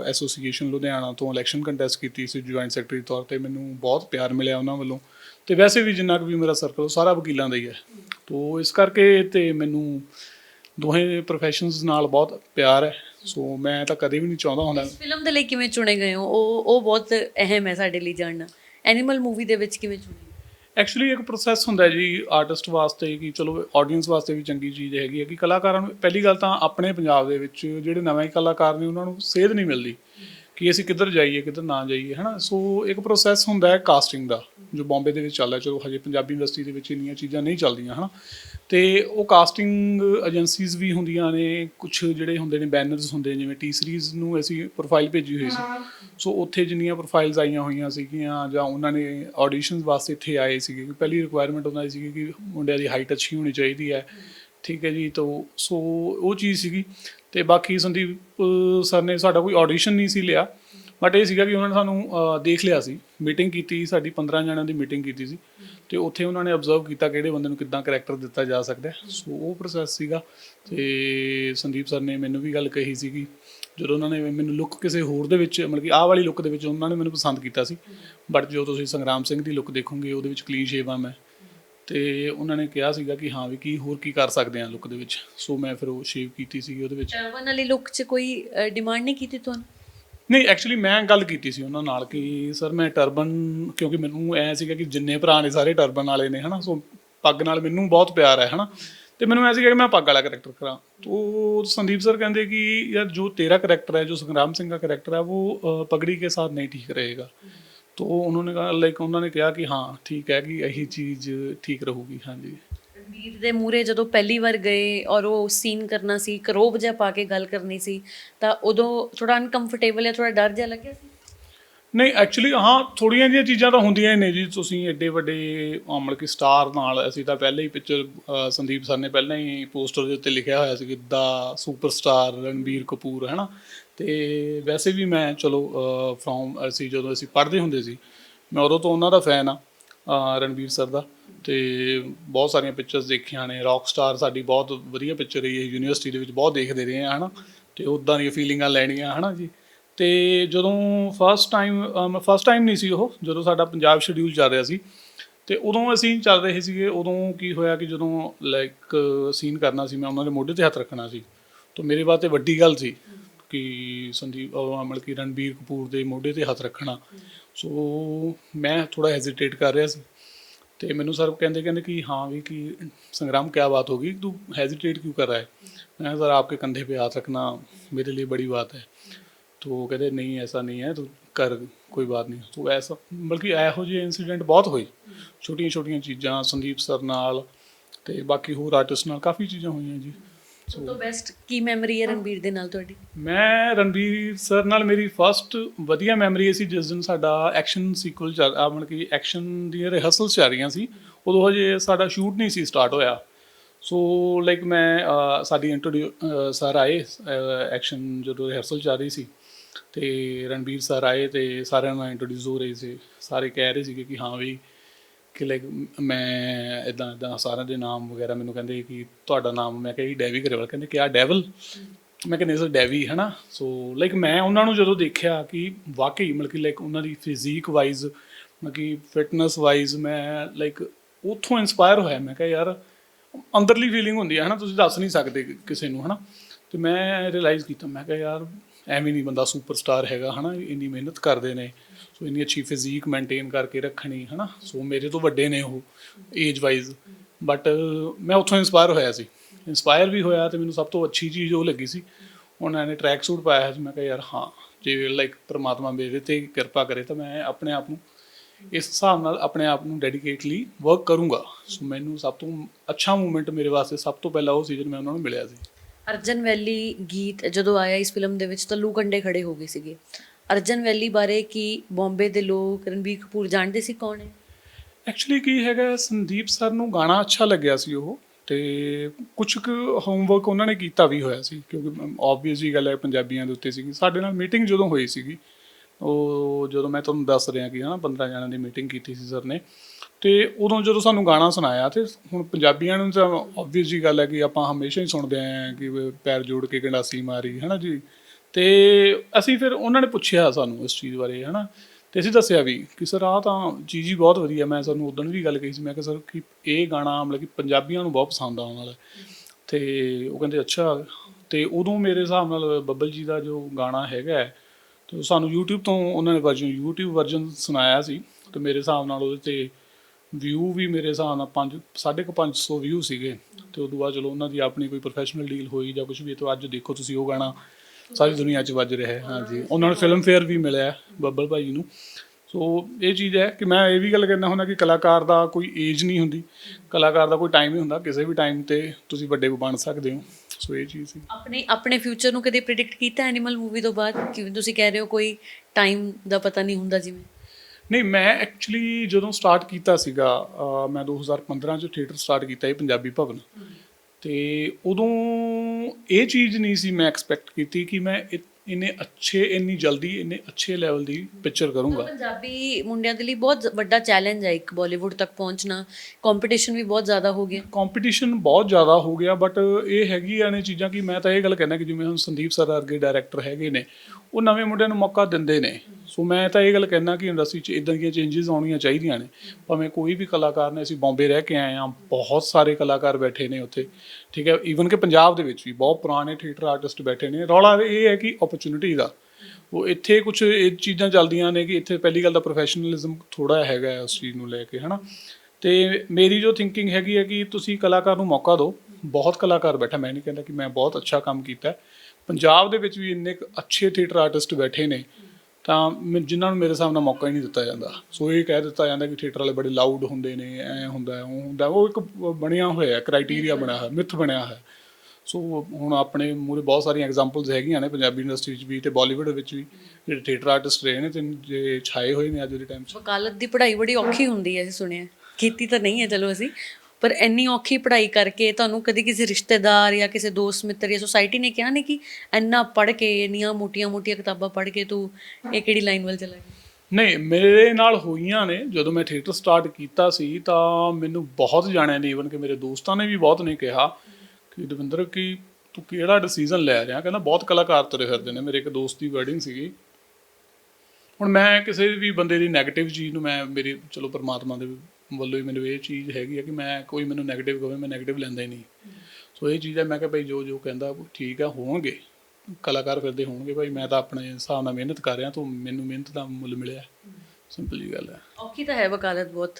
ਐਸੋਸੀਏਸ਼ਨ ਲੁਧਿਆਣਾ ਤੋਂ ਇਲੈਕਸ਼ਨ ਕੰਟੈਸਟ ਕੀਤੀ ਸੀ ਜੁਆਇੰਟ ਸੈਕਟਰੀ ਤੌਰ ਤੇ ਮੈਨੂੰ ਬਹੁਤ ਪਿਆਰ ਮਿਲਿਆ ਉਹਨਾਂ ਵੱਲੋਂ। ਤੇ ਵੈਸੇ ਵੀ ਜਿੰਨਾ ਕੁ ਵੀ ਮੇਰਾ ਸਰਕਲ ਉਹ ਸਾਰਾ ਵਕੀਲਾਂ ਦਾ ਹੀ ਹੈ। ਤੋਂ ਇਸ ਕਰਕੇ ਤੇ ਮੈਨੂੰ ਦੋਹੇ ਪ੍ਰੋਫੈਸ਼ਨਸ ਨਾਲ ਬਹੁਤ ਪਿਆਰ ਹੈ। ਸੋ ਮੈਂ ਤਾਂ ਕਦੇ ਵੀ ਨਹੀਂ ਚਾਹੁੰਦਾ ਹੁੰਦਾ। ਇਸ ਫਿਲਮ ਦੇ ਲਈ ਕਿਵੇਂ ਚੁਣੇ ਗਏ ਹੋ? ਉਹ ਉਹ ਬਹੁਤ ਅਹਿਮ ਹੈ ਸਾਡੇ ਲਈ ਜਾਣਨਾ। ਐਨੀਮਲ ਮੂਵੀ ਦੇ ਵਿੱਚ ਕਿਵੇਂ ਚੁਣੇ ਐਕਚੁਅਲੀ ਇੱਕ ਪ੍ਰੋਸੈਸ ਹੁੰਦਾ ਜੀ ਆਰਟਿਸਟ ਵਾਸਤੇ ਕਿ ਚਲੋ ਆਡੀਅנס ਵਾਸਤੇ ਵੀ ਚੰਗੀ ਚੀਜ਼ ਹੈਗੀ ਹੈ ਕਿ ਕਲਾਕਾਰਾਂ ਨੂੰ ਪਹਿਲੀ ਗੱਲ ਤਾਂ ਆਪਣੇ ਪੰਜਾਬ ਦੇ ਵਿੱਚ ਜਿਹੜੇ ਨਵੇਂ ਕਲਾਕਾਰ ਨੇ ਉਹਨਾਂ ਨੂੰ ਸੇਧ ਨਹੀਂ ਮਿਲਦੀ। ਕਿ ਅਸੀਂ ਕਿੱਧਰ ਜਾਈਏ ਕਿੱਧਰ ਨਾ ਜਾਈਏ ਹਨਾ? ਸੋ ਇੱਕ ਪ੍ਰੋਸੈਸ ਹੁੰਦਾ ਹੈ ਕਾਸਟਿੰਗ ਦਾ ਜੋ ਬੰਬੇ ਦੇ ਵਿੱਚ ਚੱਲਦਾ ਚਲੋ ਹਜੇ ਪੰਜਾਬੀ ਇੰਡਸਟਰੀ ਦੇ ਵਿੱਚ ਇੰਨੀਆਂ ਚੀਜ਼ਾਂ ਨਹੀਂ ਚੱਲਦੀਆਂ ਹਨਾ? ਤੇ ਉਹ ਕਾਸਟਿੰਗ ਏਜੰਸੀਜ਼ ਵੀ ਹੁੰਦੀਆਂ ਨੇ ਕੁਝ ਜਿਹੜੇ ਹੁੰਦੇ ਨੇ ਬੈਨਰਸ ਹੁੰਦੇ ਨੇ ਜਿਵੇਂ ਟੀ ਸੀਰੀਜ਼ ਨੂੰ ਅਸੀਂ ਪ੍ਰੋਫਾਈਲ ਭੇਜੀ ਹੋਈ ਸੀ। ਸੋ ਉੱਥੇ ਜਿੰਨੀਆਂ ਪ੍ਰੋਫਾਈਲਸ ਆਈਆਂ ਹੋਈਆਂ ਸੀਗੀਆਂ ਜਾਂ ਉਹਨਾਂ ਨੇ ਆਡੀਸ਼ਨਸ ਵਾਸਤੇ ਇੱਥੇ ਆਏ ਸੀਗੇ ਕਿ ਪਹਿਲੀ ਰਿਕੁਆਇਰਮੈਂਟ ਉਹਨਾਂ ਦੀ ਸੀਗੀ ਕਿ ਮੁੰਡਿਆਂ ਦੀ ਹਾਈਟ ਅੱਛੀ ਹੋਣੀ ਚਾਹੀਦੀ ਹੈ ਠੀਕ ਹੈ ਜੀ ਤਾਂ ਸੋ ਉਹ ਚੀਜ਼ ਸੀਗੀ। ਤੇ ਬਾਕੀ ਸੰਦੀਪ ਸਰ ਨੇ ਸਾਡਾ ਕੋਈ ਆਡੀਸ਼ਨ ਨਹੀਂ ਸੀ ਲਿਆ। ਬਟ ਇਹ ਸੀਗਾ ਕਿ ਉਹਨਾਂ ਨੇ ਸਾਨੂੰ ਦੇਖ ਲਿਆ ਸੀ। ਮੀਟਿੰਗ ਕੀਤੀ ਸਾਡੀ 15 ਜਣਿਆਂ ਦੀ ਮੀਟਿੰਗ ਕੀਤੀ ਸੀ। ਤੇ ਉੱਥੇ ਉਹਨਾਂ ਨੇ ਅਬਜ਼ਰਵ ਕੀਤਾ ਕਿਹੜੇ ਬੰਦੇ ਨੂੰ ਕਿੱਦਾਂ ਕੈਰੈਕਟਰ ਦਿੱਤਾ ਜਾ ਸਕਦਾ। ਸੋ ਉਹ ਪ੍ਰੋਸੈਸ ਸੀਗਾ। ਤੇ ਸੰਦੀਪ ਸਰ ਨੇ ਮੈਨੂੰ ਵੀ ਗੱਲ ਕਹੀ ਸੀਗੀ ਜਦੋਂ ਉਹਨਾਂ ਨੇ ਮੈਨੂੰ ਲੁੱਕ ਕਿਸੇ ਹੋਰ ਦੇ ਵਿੱਚ, ਮਤਲਬ ਕਿ ਆਹ ਵਾਲੀ ਲੁੱਕ ਦੇ ਵਿੱਚ ਉਹਨਾਂ ਨੇ ਮੈਨੂੰ ਪਸੰਦ ਕੀਤਾ ਸੀ। ਬਟ ਜੋ ਤੁਸੀਂ ਸੰਗਰਾਮ ਸਿੰਘ ਦੀ ਲੁੱਕ ਦੇਖੋਗੇ, ਉਹਦੇ ਵਿੱਚ ਕਲੀਨ ਸ਼ੇਵ ਆ ਮੈਂ। ਤੇ ਉਹਨਾਂ ਨੇ ਕਿਹਾ ਸੀਗਾ ਕਿ ਹਾਂ ਵੀ ਕੀ ਹੋਰ ਕੀ ਕਰ ਸਕਦੇ ਆ ਲੁੱਕ ਦੇ ਵਿੱਚ। ਸੋ ਮੈਂ ਫਿਰ ਉਹ ਸ਼ੇਵ ਕੀਤੀ ਸੀਗੀ ਉਹਦੇ ਵਿੱਚ। ਟਰਬਨ ਵਾਲੀ ਲੁੱਕ 'ਚ ਕੋਈ ਡਿਮਾਂਡ ਨਹੀਂ ਕੀਤੀ ਤੁਹਾਨੂੰ? ਨਹੀਂ ਐਕਚੁਅਲੀ ਮੈਂ ਗੱਲ ਕੀਤੀ ਸੀ ਉਹਨਾਂ ਨਾਲ ਕਿ ਸਰ ਮੈਂ ਟਰਬਨ ਕਿਉਂਕਿ ਮੈਨੂੰ ਐ ਸੀਗਾ ਕਿ ਜਿੰਨੇ ਭਰਾ ਨੇ ਸਾਰੇ ਟਰਬਨ ਵਾਲੇ ਨੇ ਹਨਾ? ਸੋ ਪੱਗ ਨਾਲ ਮੈਨੂੰ ਬਹੁਤ ਪਿਆਰ ਹੈ ਹਨਾ? ਤੇ ਮੈਨੂੰ ਐ ਸੀਗਾ ਕਿ ਮੈਂ ਪੱਗ ਵਾਲਾ ਕੈਰੈਕਟਰ ਕਰਾਂ। ਤੋ ਸੰਦੀਪ ਸਰ ਕਹਿੰਦੇ ਕਿ ਯਾਰ ਜੋ ਤੇਰਾ ਕੈਰੈਕਟਰ ਹੈ ਜੋ ਸੰਗਰਾਮ ਸਿੰਘ ਦਾ ਕੈਰੈਕਟਰ ਹੈ ਉਹ ਪਗੜੀ ਕੇ ਸਾਥ ਨਹੀਂ ਠੀਕ ਰਹੇਗਾ। तो उन्होंने कहा लाइक उन्होंने कहा कि हाँ ठीक है कि यही चीज़ ठीक रहूगी हाँ जी ਰਣਵੀਰ ਦੇ ਮੂਰੇ ਜਦੋਂ ਪਹਿਲੀ ਵਾਰ ਗਏ ਔਰ ਉਹ ਸੀਨ ਕਰਨਾ ਸੀ ਕਰੋਬ ਜਿਹਾ ਪਾ ਕੇ ਗੱਲ ਕਰਨੀ ਸੀ ਤਾਂ ਉਦੋਂ ਥੋੜਾ ਅਨਕੰਫਰਟੇਬਲ ਜਾਂ ਥੋੜਾ ਡਰ ਜਿਹਾ ਲੱਗਿਆ ਸੀ ਨਹੀਂ ਐਕਚੁਅਲੀ ਹਾਂ ਥੋੜੀਆਂ ਜਿਹੀਆਂ ਚੀਜ਼ਾਂ ਤਾਂ ਹੁੰਦੀਆਂ ਹੀ ਨੇ ਜੀ ਤੁਸੀਂ ਐਡੇ ਵੱਡੇ ਅਹ, ਮਤਲਬ ਕਿ ਸਟਾਰ ਨਾਲ ਅਸੀਂ ਤਾਂ ਪਹਿਲਾਂ ਹੀ ਪਿਕਚਰ ਸੰਦੀਪ ਸਰ ਨੇ ਪਹਿਲਾਂ ਹੀ ਪੋਸਟਰ ਦੇ ਉੱਤੇ ਲਿਖਿਆ ਹੋਇਆ ਸੀ ਕਿ ਦਾ ਸੁਪਰਸਟਾਰ ਰਣਬੀਰ ਕਪੂਰ ਹੈ ਨਾ ਤੇ ਵੈਸੇ ਵੀ ਮੈਂ ਚਲੋ ਫਰੋਮ ਅਸੀਂ ਜਦੋਂ ਅਸੀਂ ਪੜ੍ਹਦੇ ਹੁੰਦੇ ਸੀ ਮੈਂ ਉਦੋਂ ਤੋਂ ਉਹਨਾਂ ਦਾ ਫੈਨ ਆ ਅਹ, ਰਣਬੀਰ ਸਰ ਦਾ ਤੇ ਬਹੁਤ ਸਾਰੀਆਂ ਪਿਕਚਰਸ ਦੇਖੀਆਂ ਨੇ ਰੌਕ ਸਟਾਰ ਸਾਡੀ ਬਹੁਤ ਵਧੀਆ ਪਿਕਚਰ ਰਹੀ ਹੈ ਯੂਨੀਵਰਸਿਟੀ ਦੇ ਵਿੱਚ ਬਹੁਤ ਦੇਖਦੇ ਰਹੇ ਆ ਹਨਾ ਤੇ ਉਦਾਂ ਦੀਆਂ ਫੀਲਿੰਗਾਂ ਲੈਣੀਆਂ ਹਨਾ ਜੀ। ਤੇ ਜਦੋਂ ਫਸਟ ਟਾਈਮ ਮੈਂ ਫਸਟ ਟਾਈਮ ਨਹੀਂ ਸੀ ਉਹ ਜਦੋਂ ਸਾਡਾ ਪੰਜਾਬ ਸ਼ਡਿਊਲ ਚੱਲ ਰਿਹਾ ਸੀ ਤੇ ਉਦੋਂ ਅਸੀਂ ਚੱਲ ਰਹੇ ਸੀਗੇ ਉਦੋਂ ਕੀ ਹੋਇਆ ਕਿ ਜਦੋਂ ਲਾਈਕ ਸੀਨ ਕਰਨਾ ਸੀ ਮੈਂ ਉਹਨਾਂ ਦੇ ਮੋਢੇ ਤੇ ਹੱਥ ਰੱਖਣਾ ਸੀ ਤਾਂ ਮੇਰੇ ਵਾਸਤੇ ਵੱਡੀ ਗੱਲ ਸੀ ਕਿ ਸੰਦੀਪ ਅਹ ਮਤਲਬ ਕਿ ਰਣਬੀਰ ਕਪੂਰ ਦੇ ਮੋਢੇ ਤੇ ਹੱਥ ਰੱਖਣਾ ਸੋ ਮੈਂ ਥੋੜਾ ਹੈਜ਼ਿਟੇਟ ਕਰ ਰਿਹਾ ਸੀ ਤੇ ਮੈਨੂੰ ਸਰ ਕਹਿੰਦੇ ਕਹਿੰਦੇ ਕਿ हाँ भी कि संग्राम क्या बात होगी तू हेजिटेट क्यों कर रहा है मैं कहा, सर आपके कंधे पे हाथ रखना मेरे लिए बड़ी बात है तो वो कहते नहीं ऐसा नहीं है तू कर ਕੋਈ ਬਾਤ ਨਹੀਂ ਤੋ ਐਸਾ ਬਲਕਿ ਇਹੋ ਜਿਹੇ ਇਨਸੀਡੈਂਟ ਬਹੁਤ ਹੋਏ ਛੋਟੀਆਂ ਛੋਟੀਆਂ ਚੀਜ਼ਾਂ ਸੰਦੀਪ ਸਰ ਨਾਲ ਤੇ ਬਾਕੀ ਹੋਰ ਆਰਟਿਸਟ ਨਾਲ ਕਾਫੀ ਚੀਜ਼ਾਂ ਹੋਈਆਂ ਜੀ ਸਭ ਤੋਂ ਬੈਸਟ ਕੀ ਮੈਮਰੀ ਹੈ ਰਣਵੀਰ ਦੇ ਨਾਲ ਤੁਹਾਡੀ? ਮੈਂ ਰਣਬੀਰ ਸਰ ਨਾਲ ਮੇਰੀ ਫਸਟ ਵਧੀਆ ਮੈਮਰੀ ਸੀ ਜਿਸ ਦਿਨ ਸਾਡਾ ਐਕਸ਼ਨ ਸੀਕੁਅਲ ਚੱਲ ਆ ਮਤਲਬ ਕਿ ਐਕਸ਼ਨ ਦੀਆਂ ਰਿਹਰਸਲਸ ਚੱਲ ਰਹੀਆਂ ਸੀ, ਉਦੋਂ ਹਜੇ ਸਾਡਾ ਸ਼ੂਟ ਨਹੀਂ ਸੀ ਸਟਾਰਟ ਹੋਇਆ। ਸੋ ਲਾਈਕ ਮੈਂ ਸਾਡੀ ਇੰਟਰੋਡਿਊ ਸਰ ਆਏ ਐਕਸ਼ਨ ਜਦੋਂ ਰਿਹਰਸਲ ਚੱਲ ਰਹੀ ਸੀ, ਤੇ ਰਣਬੀਰ ਸਰ ਆਏ ਤੇ ਸਾਰਿਆਂ ਨੂੰ ਇੰਟਰੋਡਿਊਸ ਹੋ ਰਹੀ ਸੀ, ਸਾਰੇ ਕਹਿ ਰਹੇ ਸੀਗੇ ਕਿ ਹਾਂ ਵੀ ਕਿ ਲਾਈਕ ਮੈਂ ਇਦਾਂ ਇਦਾਂ ਸਾਰਿਆਂ ਦੇ ਨਾਮ ਵਗੈਰਾ ਮੈਨੂੰ ਕਹਿੰਦੇ ਕਿ ਤੁਹਾਡਾ ਨਾਮ, ਮੈਂ ਕਿਹਾ ਜੀ ਡੈਵੀ ਗਰੇਵਾਲ, ਕਹਿੰਦੇ ਕਿ ਆ ਡੈਵਲ? ਮੈਂ ਕਹਿੰਦਾ ਸਰ, ਡੈਵੀ ਹੈ ਨਾ ਸੋ ਲਾਈਕ ਮੈਂ ਉਹਨਾਂ ਨੂੰ ਜਦੋਂ ਦੇਖਿਆ ਕਿ ਵਾਕਈ ਮਤਲਬ ਕਿ ਲਾਈਕ ਉਹਨਾਂ ਦੀ ਫਿਜ਼ੀਕ ਵਾਈਜ਼ ਮਤਲਬ ਕਿ ਫਿਟਨੈਸ ਵਾਈਜ਼ ਮੈਂ ਲਾਈਕ ਉੱਥੋਂ ਇਨਸਪਾਇਰ ਹੋਇਆ। ਮੈਂ ਕਿਹਾ, ਯਾਰ, ਅੰਦਰਲੀ ਫੀਲਿੰਗ ਹੁੰਦੀ ਹੈ ਹਨਾ? ਤੁਸੀਂ ਦੱਸ ਨਹੀਂ ਸਕਦੇ ਕਿਸੇ ਨੂੰ, ਹਨਾ? ਤੇ ਮੈਂ ਰਿਅਲਾਈਜ਼ ਕੀਤਾ। ਮੈਂ ਕਿਹਾ, ਯਾਰ, ਐਵੇਂ ਨਹੀਂ ਬੰਦਾ ਸੁਪਰਸਟਾਰ ਹੈਗਾ, ਹਨਾ? ਇੰਨੀ ਮਿਹਨਤ ਕਰਦੇ ਨੇ। ਸੋ ਇੰਨੀ ਅੱਛੀ ਫਿਜ਼ੀਕ ਮੇਨਟੇਨ ਕਰਕੇ ਰੱਖਣੀ, ਹਨਾ? ਸੋ ਮੇਰੇ ਤੋਂ ਵੱਡੇ ਨੇ ਉਹ ਏਜ ਵਾਈਜ਼ ਬਟ ਮੈਂ ਉੱਥੋਂ ਇਨਸਪਾਇਰ ਹੋਇਆ ਸੀ। ਇਨਸਪਾਇਰ ਵੀ ਹੋਇਆ ਤੇ ਮੈਨੂੰ ਸਭ ਤੋਂ ਅੱਛੀ ਚੀਜ਼ ਉਹ ਲੱਗੀ ਸੀ। ਉਹਨਾਂ ਨੇ ਟਰੈਕ ਸੂਟ ਪਾਇਆ ਹੋਇਆ ਸੀ ਮੈਂ ਕਿਹਾ, ਯਾਰ, ਹਾਂ, ਜੇ ਲਾਈਕ ਪ੍ਰਮਾਤਮਾ ਮੇਰੇ ਤੇ ਕਿਰਪਾ ਕਰੇ ਤਾਂ ਮੈਂ ਆਪਣੇ ਆਪ ਨੂੰ ਇਸ ਹਿਸਾਬ ਨਾਲ ਆਪਣੇ ਆਪ ਨੂੰ ਡੈਡੀਕੇਟਲੀ ਵਰਕ ਕਰੂੰਗਾ। ਸੋ ਮੈਨੂੰ ਸਭ ਤੋਂ ਅੱਛਾ ਮੂਮੈਂਟ ਮੇਰੇ ਵਾਸਤੇ ਸਭ ਤੋਂ ਪਹਿਲਾਂ ਉਹ ਸੀ ਜਦ ਮੈਂ ਉਹਨਾਂ ਨੂੰ ਮਿਲਿਆ ਸੀ। ਅਰਜਨ ਵੈਲੀ ਗੀਤ ਜਦੋਂ ਆਇਆ ਇਸ ਫਿਲਮ ਦੇ ਵਿੱਚ ਤਾਂ ਲੂ ਕੰਡੇ ਖੜੇ ਹੋ ਗਏ ਸੀਗੇ। ਅਰਜਨ ਵੈਲੀ ਬਾਰੇ ਕੀ ਬੰਬੇ ਦੇ ਲੋਕ ਰਣਬੀਰ ਕਪੂਰ ਜਾਣਦੇ ਸੀ ਕੌਣ ਹੈ? ਐਕਚੁਅਲੀ ਕੀ ਹੈਗਾ, ਸੰਦੀਪ ਸਰ ਨੂੰ ਗਾਣਾ ਅੱਛਾ ਲੱਗਿਆ ਸੀ ਉਹ ਤੇ ਕੁਝ ਕੁ ਹੋਮਵਰਕ ਉਹਨਾਂ ਨੇ ਕੀਤਾ ਵੀ ਹੋਇਆ ਸੀ ਕਿਉਂਕਿ ਆਬਵੀਅਸਲੀ ਗੱਲ ਹੈ ਪੰਜਾਬੀਆਂ ਦੇ ਉੱਤੇ ਸੀਗੀ। ਸਾਡੇ ਨਾਲ ਮੀਟਿੰਗ ਜਦੋਂ ਹੋਈ ਸੀਗੀ, ਉਹ ਜਦੋਂ ਮੈਂ ਤੁਹਾਨੂੰ ਦੱਸ ਰਿਹਾ ਕਿ ਹਨਾ 15 ਜਣਾਂ ਦੀ ਮੀਟਿੰਗ ਕੀਤੀ ਸੀ ਸਰ ਨੇ ਤੇ ਉਦੋਂ ਜਦੋਂ ਸਾਨੂੰ ਗਾਣਾ ਸੁਣਾਇਆ ਤੇ ਹੁਣ ਪੰਜਾਬੀਆਂ ਨੂੰ ਤਾਂ ਆਬਵੀਅਸਲੀ ਗੱਲ ਹੈ ਕਿ ਆਪਾਂ ਹਮੇਸ਼ਾ ਹੀ ਸੁਣਦੇ ਆਂ ਕਿ ਪੈਰ ਜੋੜ ਕੇ ਗੰਡਾਸੀ ਮਾਰੀ, ਹਨਾ ਜੀ। ਤੇ ਅਸੀਂ ਫਿਰ ਉਹਨਾਂ ਨੇ ਪੁੱਛਿਆ ਸਾਨੂੰ ਇਸ ਚੀਜ਼ ਬਾਰੇ ਹਨਾ? ਤੇ ਅਸੀਂ ਦੱਸਿਆ ਵੀ ਕਿ ਸਰ ਆਹ ਤਾਂ ਚੀਜ਼ ਹੀ ਬਹੁਤ ਵਧੀਆ ਮੈਂ ਸਾਨੂੰ ਉਦੋਂ ਵੀ ਗੱਲ ਕਹੀ ਸੀ ਮੈਂ ਕਿਹਾ ਸਰ ਕਿ ਇਹ ਗਾਣਾ ਮਤਲਬ ਕਿ ਪੰਜਾਬੀਆਂ ਨੂੰ ਬਹੁਤ ਪਸੰਦ ਆਉਣ ਵਾਲਾ ਹੈ। ਤੇ ਉਹ ਕਹਿੰਦੇ ਅੱਛਾ। ਤੇ ਉਦੋਂ ਮੇਰੇ ਹਿਸਾਬ ਨਾਲ ਬੱਬਲ ਜੀ ਦਾ ਜੋ ਗਾਣਾ ਹੈਗਾ ਹੈ, ਤੇ ਉਹ ਸਾਨੂੰ YouTube ਤੋਂ ਉਹਨਾਂ ਨੇ ਵਰਜਨ YouTube ਵਰਜਨ ਸੁਣਾਇਆ ਸੀ। ਤੇ ਮੇਰੇ ਹਿਸਾਬ ਨਾਲ ਉਹਦੇ ਤੇ ਵਿਊ ਵੀ ਮੇਰੇ ਹਿਸਾਬ ਨਾਲ 5 550 ਵਿਊ ਸੀਗੇ। ਤੇ ਉਦੋਂ ਬਾਅਦ ਚਲੋ ਉਹਨਾਂ ਦੀ ਆਪਣੀ ਕੋਈ ਪ੍ਰੋਫੈਸ਼ਨਲ ਡੀਲ ਹੋਈ ਜਾਂ ਕੁਝ ਵੀ ਤਾਂ ਅੱਜ ਦੇਖੋ ਤੁਸੀਂ ਉਹ ਗਾਣਾ ਸਾਰੀ ਦੁਨੀਆ 'ਚ ਵੱਜ ਰਿਹਾ ਹੈ। ਹਾਂਜੀ। ਉਹਨਾਂ ਨੂੰ ਫਿਲਮ ਫੇਅਰ ਵੀ ਮਿਲਿਆ ਬੱਬਲ ਭਾਈ ਨੂੰ। ਸੋ ਇਹ ਚੀਜ਼ ਹੈ ਕਿ ਮੈਂ ਇਹ ਵੀ ਗੱਲ ਕਰਨਾ ਹੁੰਦਾ ਕਿ ਕਲਾਕਾਰ ਦਾ ਕੋਈ ਏਜ ਨਹੀਂ ਹੁੰਦੀ। ਕਲਾਕਾਰ ਦਾ ਕੋਈ ਟਾਈਮ ਨਹੀਂ ਹੁੰਦਾ। ਕਿਸੇ ਵੀ ਟਾਈਮ ਤੇ ਤੁਸੀਂ ਵੱਡੇ ਬਣ ਸਕਦੇ ਹੋ। ਸੋ ਇਹ ਚੀਜ਼ ਸੀ। ਆਪਣੇ ਆਪਣੇ ਫਿਊਚਰ ਨੂੰ ਕਦੇ ਪ੍ਰਿਡਿਕਟ ਕੀਤਾ ਐਨੀਮਲ ਮੂਵੀ ਤੋਂ ਬਾਅਦ? ਕਿਵੇਂ ਤੁਸੀਂ ਕਹਿ ਰਹੇ ਹੋ ਕੋਈ ਟਾਈਮ ਦਾ ਪਤਾ ਨਹੀਂ ਹੁੰਦਾ ਜਿਵੇਂ? ਨਹੀਂ ਮੈਂ ਐਕਚੁਅਲੀ ਜਦੋਂ ਸਟਾਰਟ ਕੀਤਾ ਸੀਗਾ ਮੈਂ 2015 ਚ ਥੀਏਟਰ ਸਟਾਰਟ ਕੀਤਾ ਇਹ ਪੰਜਾਬੀ ਭਵਨ। ਤੇ ਉਦੋਂ ਇਹ ਚੀਜ਼ ਨਹੀਂ ਸੀ ਮੈਂ ਐਕਸਪੈਕਟ ਕੀਤੀ ਕਿ ਮੈਂ ਇੰਨੇ ਅੱਛੇ ਇੰਨੀ ਜਲਦੀ ਇੰਨੇ ਅੱਛੇ ਲੈਵਲ ਦੀ ਪਿਕਚਰ ਕਰੂੰਗਾ। ਪੰਜਾਬੀ ਮੁੰਡਿਆਂ ਦੇ ਲਈ ਬਹੁਤ ਵੱਡਾ ਚੈਲੰਜ ਹੈ ਇੱਕ ਬਾਲੀਵੁੱਡ ਤੱਕ ਪਹੁੰਚਣਾ। ਕੰਪੀਟੀਸ਼ਨ ਵੀ ਬਹੁਤ ਜ਼ਿਆਦਾ ਹੋ ਗਿਆ। ਕੰਪੀਟੀਸ਼ਨ ਬਹੁਤ ਜ਼ਿਆਦਾ ਹੋ ਗਿਆ ਬਟ ਇਹ ਹੈਗੀਆਂ ਨੇ ਚੀਜ਼ਾਂ ਕਿ ਮੈਂ ਤਾਂ ਇਹ ਗੱਲ ਕਹਿੰਦਾ ਕਿ ਜਿਵੇਂ ਹੁਣ ਸੰਦੀਪ ਸਰ ਵਰਗੇ ਡਾਇਰੈਕਟਰ ਹੈਗੇ ਨੇ ਉਹ ਨਵੇਂ ਮੁੰਡਿਆਂ ਨੂੰ ਮੌਕਾ ਦਿੰਦੇ ਨੇ। ਸੋ ਮੈਂ ਤਾਂ ਇਹ ਗੱਲ ਕਹਿਣਾ ਕਿ ਇੰਡਸਟਰੀ 'ਚ ਇਦਾਂ ਦੀਆਂ ਚੇਂਜਸ ਆਉਣੀਆਂ ਚਾਹੀਦੀਆਂ ਨੇ। ਭਾਵੇਂ ਕੋਈ ਵੀ ਕਲਾਕਾਰ ਨੇ, ਅਸੀਂ ਬੰਬੇ ਰਹਿ ਕੇ ਆਏ ਆ ਬਹੁਤ ਸਾਰੇ ਕਲਾਕਾਰ ਬੈਠੇ ਨੇ ਉੱਥੇ। ਠੀਕ ਹੈ ਈਵਨ ਕਿ ਪੰਜਾਬ ਦੇ ਵਿੱਚ ਵੀ ਬਹੁਤ ਪੁਰਾਣੇ ਥੀਏਟਰ ਆਰਟਿਸਟ ਬੈਠੇ ਨੇ। ਰੌਲਾ ਇਹ ਹੈ ਕਿ ਓਪਰਚ्युनिटी ਦਾ। ਉਹ ਇੱਥੇ ਕੁਝ ਇਹ ਚੀਜ਼ਾਂ ਚੱਲਦੀਆਂ ਨੇ ਕਿ ਇੱਥੇ ਪਹਿਲੀ ਗੱਲ ਦਾ ਪ੍ਰੋਫੈਸ਼ਨਲਿਜ਼ਮ ਥੋੜਾ ਹੈਗਾ ਉਸ ਚੀਜ਼ ਨੂੰ ਲੈ ਕੇ, ਹਨਾ? ਤੇ ਮੇਰੀ ਜੋ ਥਿੰਕਿੰਗ ਹੈਗੀ ਹੈ ਕਿ ਤੁਸੀਂ ਕਲਾਕਾਰ ਨੂੰ ਮੌਕਾ ਦਿਓ। ਬਹੁਤ ਕਲਾਕਾਰ ਬੈਠਾ, ਮੈਂ ਨਹੀਂ ਕਹਿੰਦਾ ਕਿ ਮੈਂ ਬਹੁਤ ਅੱਛਾ ਕੰਮ ਕੀਤਾ। ਪੰਜਾਬ ਦੇ ਵਿੱਚ ਵੀ ਇੰਨੇ ਅੱਛੇ ਥੀਏਟਰ ਆਰਟਿਸਟ ਬੈਠੇ ਨੇ। ਤਾਂ ਮੈਂ- ਜਿਨ੍ਹਾਂ ਨੂੰ ਮੇਰੇ ਹਿਸਾਬ ਨਾਲ ਮੌਕਾ ਹੀ ਨਹੀਂ ਦਿੱਤਾ ਜਾਂਦਾ। ਸੋ ਇਹ ਕਹਿ ਦਿੱਤਾ ਜਾਂਦਾ ਕਿ ਥੀਏਟਰ ਵਾਲੇ ਬੜੇ ਲਾਊਡ ਹੁੰਦੇ ਨੇ ਐ ਹੁੰਦਾ ਹੈ, ਉਹ ਹੁੰਦਾ। ਹੈ। ਉਹ ਇੱਕ ਬਣਿਆ ਹੋਇਆ ਕ੍ਰਾਈਟੇਰੀਆ ਬਣਿਆ ਹੋਇਆ ਮਿੱਥ ਬਣਿਆ ਹੈ ਸੋ ਹੁਣ ਆਪਣੇ ਮੂਰੇ ਬਹੁਤ ਸਾਰੀਆਂ ਐਗਜ਼ਾਮਪਲਸ ਹੈਗੀਆਂ ਨੇ ਪੰਜਾਬੀ ਇੰਡਸਟਰੀ ਵਿੱਚ ਵੀ ਤੇ ਬਾਲੀਵੁੱਡ ਵਿੱਚ ਵੀ ਜਿਹੜੇ ਥੀਏਟਰ ਆਰਟਿਸਟ ਰਹੇ ਨੇ ਤੇ ਜੇ ਛਾਏ ਹੋਏ ਨੇ ਅੱਜ ਦੇ ਟਾਈਮ 'ਚ। ਵਕਾਲਤ ਦੀ ਪੜ੍ਹਾਈ ਬੜੀ ਔਖੀ ਹੁੰਦੀ ਹੈ ਅਸੀਂ ਸੁਣਿਆ। ਕੀਤੀ ਤਾਂ ਨਹੀਂ ਹੈ ਚਲੋ ਅਸੀਂ। ਪਰ ਇੰਨੀ ਔਖੀ ਪੜ੍ਹਾਈ ਕਰਕੇ ਤੁਹਾਨੂੰ ਕਦੀ ਕਿਸੇ ਰਿਸ਼ਤੇਦਾਰ ਜਾਂ ਕਿਸੇ ਦੋਸਤ ਮਿੱਤਰ ਜਾਂ ਸੋਸਾਇਟੀ ਨੇ ਕਿਹਾ ਨਹੀਂ ਕਿ ਇੰਨਾ ਪੜ੍ਹ ਕੇ, ਇੰਨੀਆਂ ਮੋਟੀਆਂ-ਮੋਟੀਆਂ ਕਿਤਾਬਾਂ ਪੜ੍ਹ ਕੇ ਤੂੰ ਇਹ ਕਿਹੜੀ ਲਾਈਨ ਵੱਲ ਚਲਾ ਗਿਆ? ਨਹੀਂ, ਮੇਰੇ ਨਾਲ ਹੋਈਆਂ ਨੇ। ਜਦੋਂ ਮੈਂ ਥੀਏਟਰ ਸਟਾਰਟ ਕੀਤਾ ਸੀ ਤਾਂ ਮੈਨੂੰ ਬਹੁਤ ਜਾਣਿਆ ਨੇ ਈਵਨ ਕਿ ਮੇਰੇ ਦੋਸਤਾਂ ਨੇ ਵੀ ਬਹੁਤ ਨੇ ਕਿਹਾ ਕਿ ਦਵਿੰਦਰ ਕਿ ਤੂੰ ਕਿਹੜਾ ਡਿਸੀਜਨ ਲੈ ਰਿਹਾ? ਕਹਿੰਦਾ ਬਹੁਤ ਕਲਾਕਾਰ ਤੇਰੇ ਫਿਰਦੇ ਨੇ। ਮੇਰੇ ਇੱਕ ਦੋਸਤ ਦੀ ਵੈਡਿੰਗ ਸੀਗੀ। ਹੁਣ ਮੈਂ ਕਿਸੇ ਵੀ ਬੰਦੇ ਦੀ 네ਗੇਟਿਵ ਚੀਜ਼ ਨੂੰ ਮੈਂ, ਮੇਰੀ, ਚਲੋ ਪਰਮਾਤਮਾ ਦੇ ਵੱਲੋਂ ਹੀ ਮੈਨੂੰ ਇਹ ਚੀਜ਼ ਹੈਗੀ ਹੈ ਕਿ ਮੈਂ ਕੋਈ ਮੈਨੂੰ 네ਗੇਟਿਵ ਕਹੇ ਮੈਂ 네ਗੇਟਿਵ ਲੈਂਦਾ ਹੀ ਨਹੀਂ। ਸੋ ਇਹ ਚੀਜ਼ ਹੈ ਮੈਂ ਕਿਹਾ ਭਾਈ ਜੋ ਜੋ ਕਹਿੰਦਾ ਉਹ ਠੀਕ ਆ ਹੋਣਗੇ। ਕਲਾਕਾਰ ਫਿਰਦੇ ਹੋਣਗੇ ਭਾਈ ਮੈਂ ਤਾਂ ਆਪਣੇ ਹਿਸਾਬ ਨਾਲ ਮਿਹਨਤ ਕਰ ਰਿਹਾ ਤੂੰ ਮੈਨੂੰ ਮਿਹਨਤ ਦਾ ਮੁੱਲ ਮਿਲਿਆ। ਸਿੰਪਲ ਜੀ ਗੱਲ ਹੈ ਔਖੀ ਤਾਂ ਹੈ ਵਕਾਲਤ ਬਹੁਤ।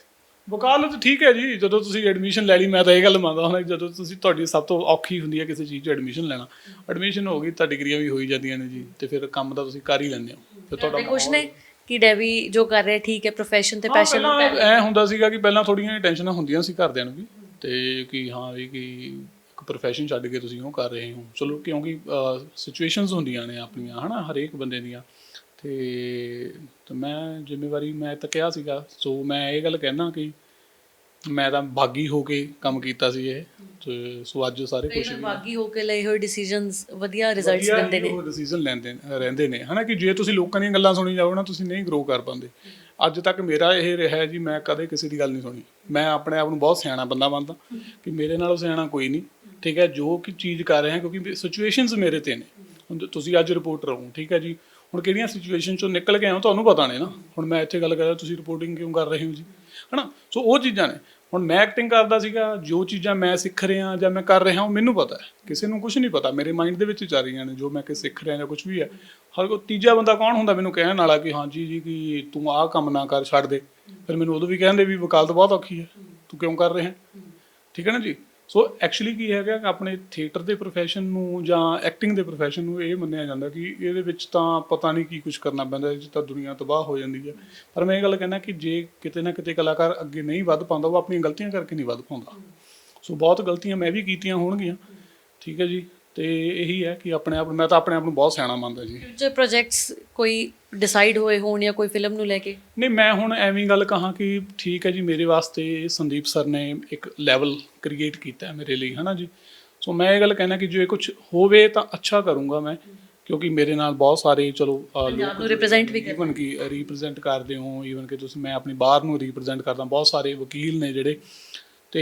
ਵਕਾਲਤ ਠੀਕ ਹੈ ਜੀ ਜਦੋਂ ਤੁਸੀਂ ਐਡਮਿਸ਼ਨ ਲੈ ਲਈ ਮੈਂ ਤਾਂ ਇਹ ਗੱਲ ਮੰਨਦਾ ਹਾਂ ਜਦੋਂ ਤੁਸੀਂ ਤੁਹਾਡੀ ਸਭ ਤੋਂ ਔਖੀ ਹੁੰਦੀ ਹੈ ਕਿਸੇ ਚੀਜ਼ 'ਚ ਐਡਮਿਸ਼ਨ ਲੈਣਾ ਐਡਮਿਸ਼ਨ ਹੋ ਗਈ ਤਾਂ ਡਿਗਰੀਆਂ ਵੀ ਹੋਈ ਜਾਂਦੀਆਂ ਨੇ ਜੀ ਤੇ ਫਿਰ ਕੰਮ ਤਾਂ ਤੁਸੀਂ ਕਰ ਹੀ ਲੈਂਦੇ ਹੋ। ਫਿਰ ਤੇ ਤੁਹਾਡਾ ਕੁਛ ਨੇ ਕਿ ਡੈਵੀ ਜੋ ਕਰ ਰਿਹਾ ਠੀਕ ਹੈ ਪ੍ਰੋਫੈਸ਼ਨ ਤੇ ਪੈਸ਼ਨ ਪਹਿਲਾਂ ਐ ਹੁੰਦਾ ਸੀਗਾ ਕਿ ਪਹਿਲਾਂ ਥੋੜੀਆਂ ਟੈਨਸ਼ਨਾਂ ਹੁੰਦੀਆਂ ਸੀ ਘਰਦਿਆਂ ਨੂੰ ਵੀ ਤੇ ਕਿ ਹਾਂ ਵੀ ਕਿ ਇੱਕ ਪ੍ਰੋਫੈਸ਼ਨ ਛੱਡ ਕੇ ਤੁਸੀਂ ਉਹ ਕਰ ਰਹੇ ਹੋ। ਚਲੋ ਕਿਉਂਕਿ ਸਿਚੁਏਸ਼ਨਸ ਹੁੰਦੀਆਂ ਨੇ ਆਪਣੀਆਂ ਹਨਾ ਹਰੇਕ ਬੰਦੇ ਦੀਆਂ। ਤੇ ਤੇ ਮੈਂ ਜ਼ਿੰਮੇਵਾਰੀ ਮੈਂ ਤਾਂ ਕਿਹਾ ਸੀਗਾ ਸੋ ਮੈਂ ਇਹ ਗੱਲ ਕਹਿਣਾ ਕਿ ਮੈਂ ਤਾਂ ਭਾਗੀ ਹੋ ਕੇ ਕੰਮ ਕੀਤਾ ਸੀ ਇਹ ਤੇ ਸੋ ਅੱਜ ਸਾਰੇ ਵੀ ਬਾਗੀ ਹੋ ਕੇ ਲਏ ਹੋਏ ਡਿਸੀਜਨਸ ਵਧੀਆ ਰਿਜ਼ਲਟਸ ਦਿੰਦੇ ਨੇ। ਉਹ ਡਿਸੀਜਨ ਲੈਂਦੇ ਰਹਿੰਦੇ ਨੇ। ਹਨਾ ਕਿ ਜੇ ਤੁਸੀਂ ਲੋਕਾਂ ਦੀਆਂ ਗੱਲਾਂ ਸੁਣੀ ਜਾਓ ਨਾ ਤੁਸੀਂ ਨਹੀਂ ਗਰੋ ਕਰ ਪਾਉਂਦੇ। ਅੱਜ ਤੱਕ ਮੇਰਾ ਇਹ ਰਿਹਾ ਜੀ ਮੈਂ ਕਦੇ ਕਿਸੇ ਦੀ ਗੱਲ ਨਹੀਂ ਸੁਣੀ। ਮੈਂ ਆਪਣੇ ਆਪ ਨੂੰ ਬਹੁਤ ਸਿਆਣਾ ਬੰਦਾ ਮੰਨਦਾ ਕਿ ਮੇਰੇ ਨਾਲੋਂ ਸਿਆਣਾ ਕੋਈ ਨਹੀਂ। ਠੀਕ ਹੈ ਜੋ ਕਿ ਚੀਜ਼ ਕਰ ਰਹੇ ਹਾਂ ਕਿਉਂਕਿ ਸਿਚੁਏਸ਼ਨਸ ਮੇਰੇ ਤੇ ਨੇ। ਤੁਸੀਂ ਅੱਜ ਰਿਪੋਰਟਰ ਹੋ ਠੀਕ ਹੈ ਜੀ। ਹੁਣ ਕਿਹੜੀਆਂ ਸਿਚੁਏਸ਼ਨ ਚੋਂ ਨਿਕਲ ਕੇ ਆਏ ਹੋ ਤੁਹਾਨੂੰ ਪਤਾ ਨੇ ਨਾ। ਹੁਣ ਮੈਂ ਇੱਥੇ ਗੱਲ ਕਰ ਰਿਹਾ, ਤੁਸੀਂ ਰਿਪੋਰਟਿੰਗ ਕਿਉਂ ਕਰ ਰਹੇ ਹੋ ਜੀ? ਹਨਾ? ਸੋ ਉਹ ਚੀਜ਼ਾਂ ਨੇ। ਹੁਣ ਮੈਂ ਐਕਟਿੰਗ ਕਰਦਾ ਸੀਗਾ, ਜੋ ਚੀਜ਼ਾਂ ਮੈਂ ਸਿੱਖ ਰਿਹਾ ਜਾਂ ਮੈਂ ਕਰ ਰਿਹਾ ਉਹ ਮੈਨੂੰ ਪਤਾ ਹੈ। ਕਿਸੇ ਨੂੰ ਕੁਝ ਨਹੀਂ ਪਤਾ। ਮੇਰੇ ਮਾਈਂਡ ਦੇ ਵਿੱਚ ਚੱਲ ਰਹੀਆਂ ਨੇ, ਜੋ ਮੈਂ ਕਿ ਸਿੱਖ ਰਿਹਾ ਜਾਂ ਕੁਝ ਵੀ ਹੈ। ਹਰ ਕੋਈ ਤੀਜਾ ਬੰਦਾ ਕੌਣ ਹੁੰਦਾ ਮੈਨੂੰ ਕਹਿਣ ਵਾਲਾ ਕਿ ਹਾਂਜੀ ਜੀ, ਕਿ ਤੂੰ ਆਹ ਕੰਮ ਨਾ ਕਰ, ਛੱਡ ਦੇ। ਫਿਰ ਮੈਨੂੰ ਉਦੋਂ ਵੀ ਕਹਿੰਦੇ ਵੀ ਵਕਾਲਤ ਬਹੁਤ ਔਖੀ ਹੈ। ਤੂੰ ਕਿਉਂ ਕਰ ਰਿਹਾ? ਠੀਕ ਹੈ ਨਾ ਜੀ? ਸੋ ਐਕਚੁਅਲੀ ਕੀ ਹੈਗਾ ਕਿ ਆਪਣੇ ਥੀਏਟਰ ਦੇ profession ਨੂੰ ਜਾਂ ਐਕਟਿੰਗ ਦੇ profession ਨੂੰ ਇਹ ਮੰਨਿਆ ਜਾਂਦਾ ਕਿ ਇਹਦੇ ਵਿੱਚ ਤਾਂ ਪਤਾ ਨਹੀਂ ਕੀ ਕੁਝ ਕਰਨਾ ਪੈਂਦਾ, ਇਹ 'ਚ ਤਾਂ ਦੁਨੀਆ ਤਬਾਹ ਹੋ ਜਾਂਦੀ ਹੈ। ਪਰ ਮੈਂ ਇਹ ਗੱਲ ਕਹਿੰਦਾ ਕਿ ਜੇ ਕਿਤੇ ਨਾ ਕਿਤੇ ਕਲਾਕਾਰ ਅੱਗੇ ਨਹੀਂ ਵੱਧ ਪਾਉਂਦਾ, ਉਹ ਆਪਣੀਆਂ ਗਲਤੀਆਂ ਕਰਕੇ ਨਹੀਂ ਵੱਧ ਪਾਉਂਦਾ। ਸੋ ਬਹੁਤ ਗਲਤੀਆਂ ਮੈਂ ਵੀ ਕੀਤੀਆਂ ਹੋਣਗੀਆਂ। ਠੀਕ ਹੈ ਜੀ? ਤੇ ਇਹੀ ਹੈ ਕਿ ਆਪਣੇ ਆਪ ਮੈਂ ਤਾਂ ਆਪਣੇ ਆਪ ਨੂੰ ਬਹੁਤ ਸਿਆਣਾ ਮੰਨਦਾ ਜੀ। ਫਿਊਚਰ ਪ੍ਰੋਜੈਕਟਸ ਕੋਈ ਡਿਸਾਈਡ ਹੋਏ ਹੋਣ ਜਾਂ ਕੋਈ ਫਿਲਮ ਨੂੰ ਲੈ ਕੇ? ਨਹੀਂ ਮੈਂ ਹੁਣ ਐਵੇਂ ਗੱਲ ਕਹਾਂ ਕਿ ਠੀਕ ਹੈ ਜੀ ਮੇਰੇ ਵਾਸਤੇ ਸੰਦੀਪ ਸਰ ਨੇ ਇੱਕ ਲੈਵਲ ਕ੍ਰੀਏਟ ਕੀਤਾ ਹੈ ਮੇਰੇ ਲਈ ਹਨਾ ਜੀ? ਸੋ ਮੈਂ ਇਹ ਗੱਲ ਕਹਿਣਾ ਕਿ ਜੇ ਕੁਝ ਹੋਵੇ ਤਾਂ ਅੱਛਾ ਕਰੂੰਗਾ ਮੈਂ ਕਿਉਂਕਿ ਮੇਰੇ ਨਾਲ ਬਹੁਤ ਸਾਰੇ ਚਲੋ ਨੂੰ ਰਿਪਰੈਜ਼ੈਂਟ ਵੀ ਈਵਨ ਕਿ ਰਿਪਰੈਜ਼ੈਂਟ ਕਰਦੇ ਹੋ ਈਵਨ ਕਿ ਤੁਸੀਂ ਮੈਂ ਆਪਣੀ ਬਾਹਰ ਨੂੰ ਰਿਪਰੈਜ਼ੈਂਟ ਕਰਦਾ ਬਹੁਤ ਸਾਰੇ ਵਕੀਲ ਨੇ ਜਿਹੜੇ ਤੇ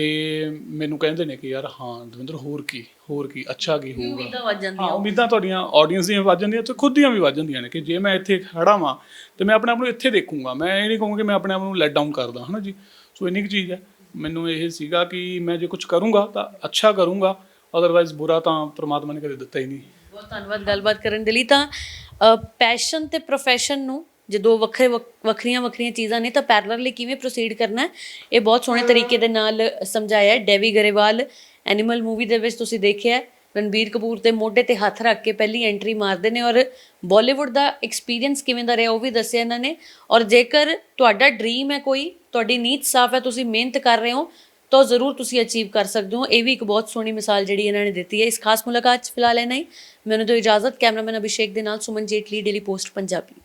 ਮੈਨੂੰ ਕਹਿੰਦੇ ਨੇ ਕਿ ਯਾਰ ਹਾਂ ਦਵਿੰਦਰ ਹੋਰ ਕੀ ਹੋਰ ਕੀ ਅੱਛਾ ਕੀ ਹੋਊਗਾ। ਉਮੀਦਾਂ ਵੱਜ ਜਾਂਦੀਆਂ ਹਾਂ ਉਮੀਦਾਂ ਤੁਹਾਡੀਆਂ ਆਡੀਅנס ਦੀਆਂ ਵੱਜ ਜਾਂਦੀਆਂ ਤੇ ਖੁਦ ਦੀਆਂ ਵੀ ਵੱਜ ਜਾਂਦੀਆਂ ਨੇ ਕਿ ਜੇ ਮੈਂ ਇੱਥੇ ਖੜਾ ਵਾਂ ਤੇ ਮੈਂ ਆਪਣੇ ਆਪ ਨੂੰ ਇੱਥੇ ਦੇਖੂੰਗਾ। ਮੈਂ ਇਹ ਨਹੀਂ ਕਹੂੰਗਾ ਕਿ ਮੈਂ ਆਪਣੇ ਆਪ ਨੂੰ ਲੈਟ ਡਾਊਨ ਕਰਦਾ ਹਨਾ ਜੀ? ਸੋ ਇੰਨੀ ਕੁ ਚੀਜ਼ ਹੈ। ਮੈਨੂੰ ਇਹ ਸੀਗਾ ਕਿ ਮੈਂ ਜੇ ਕੁਝ ਕਰੂੰਗਾ ਤਾਂ ਅੱਛਾ ਕਰੂੰਗਾ ਅਦਰਵਾਈਜ਼ ਬੁਰਾ ਤਾਂ ਪ੍ਰਮਾਤਮਾ ਨੇ ਕਦੇ ਦਿੱਤਾ ਹੀ ਨਹੀਂ। ਬਹੁਤ ਧੰਨਵਾਦ ਗੱਲਬਾਤ ਕਰਨ ਦੇ ਲਈ। ਤਾਂ ਪੈਸ਼ਨ ਤੇ ਪ੍ਰੋਫੈਸ਼ਨ ਨੂੰ ਜਦੋਂ ਵੱਖਰੇ ਵੱਖ- ਵੱਖਰੀਆਂ ਵੱਖਰੀਆਂ ਚੀਜ਼ਾਂ ਨੇ ਤਾਂ ਪੈਰਲਲੀ ਕਿਵੇਂ ਪ੍ਰੋਸੀਡ ਕਰਨਾ ਇਹ ਬਹੁਤ ਸੋਹਣੇ ਤਰੀਕੇ ਦੇ ਨਾਲ ਸਮਝਾਇਆ ਹੈ। ਡੈਵੀ ਗਰੇਵਾਲ ਐਨੀਮਲ ਮੂਵੀ ਦੇ ਵਿੱਚ ਤੁਸੀਂ ਦੇਖਿਆ ਰਣਬੀਰ ਕਪੂਰ ਤੇ ਮੋਢੇ ਤੇ ਹੱਥ ਰੱਖ ਕੇ ਪਹਿਲੀ ਐਂਟਰੀ ਮਾਰਦੇ ਨੇ ਔਰ ਬਾਲੀਵੁੱਡ ਦਾ ਐਕਸਪੀਰੀਅੰਸ ਕਿਵੇਂ ਦਾ ਰਿਹਾ ਉਹ ਵੀ ਦੱਸਿਆ ਇਹਨਾਂ ਨੇ। ਔਰ ਜੇਕਰ ਤੁਹਾਡਾ ਡ੍ਰੀਮ ਹੈ ਕੋਈ ਤੁਹਾਡੀ ਨੀਤ ਸਾਫ਼ ਹੈ ਤੁਸੀਂ ਮਿਹਨਤ ਕਰ ਰਹੇ ਹੋ ਤਾਂ ਜ਼ਰੂਰ ਤੁਸੀਂ ਅਚੀਵ ਕਰ ਸਕਦੇ ਹੋ। ਇਹ ਵੀ ਇੱਕ ਬਹੁਤ ਸੋਹਣੀ ਮਿਸਾਲ ਜਿਹੜੀ ਇਹਨਾਂ ਨੇ ਦਿੱਤੀ ਹੈ। ਇਸ ਖਾਸ ਮੁਲਾਕਾਤ 'ਚ ਫਿਲਹਾਲ ਇਹ ਨਹੀਂ ਮੈਨੂੰ ਤੋਂ ਇਜਾਜ਼ਤ। ਕੈਮਰਾਮੈਨ ਅਭਿਸ਼ੇਕ ਦੇ ਨਾਲ ਸੁਮਨ ਜੇਟਲੀ ਡੇਲੀ ਪੋਸਟ ਪੰਜਾਬੀ।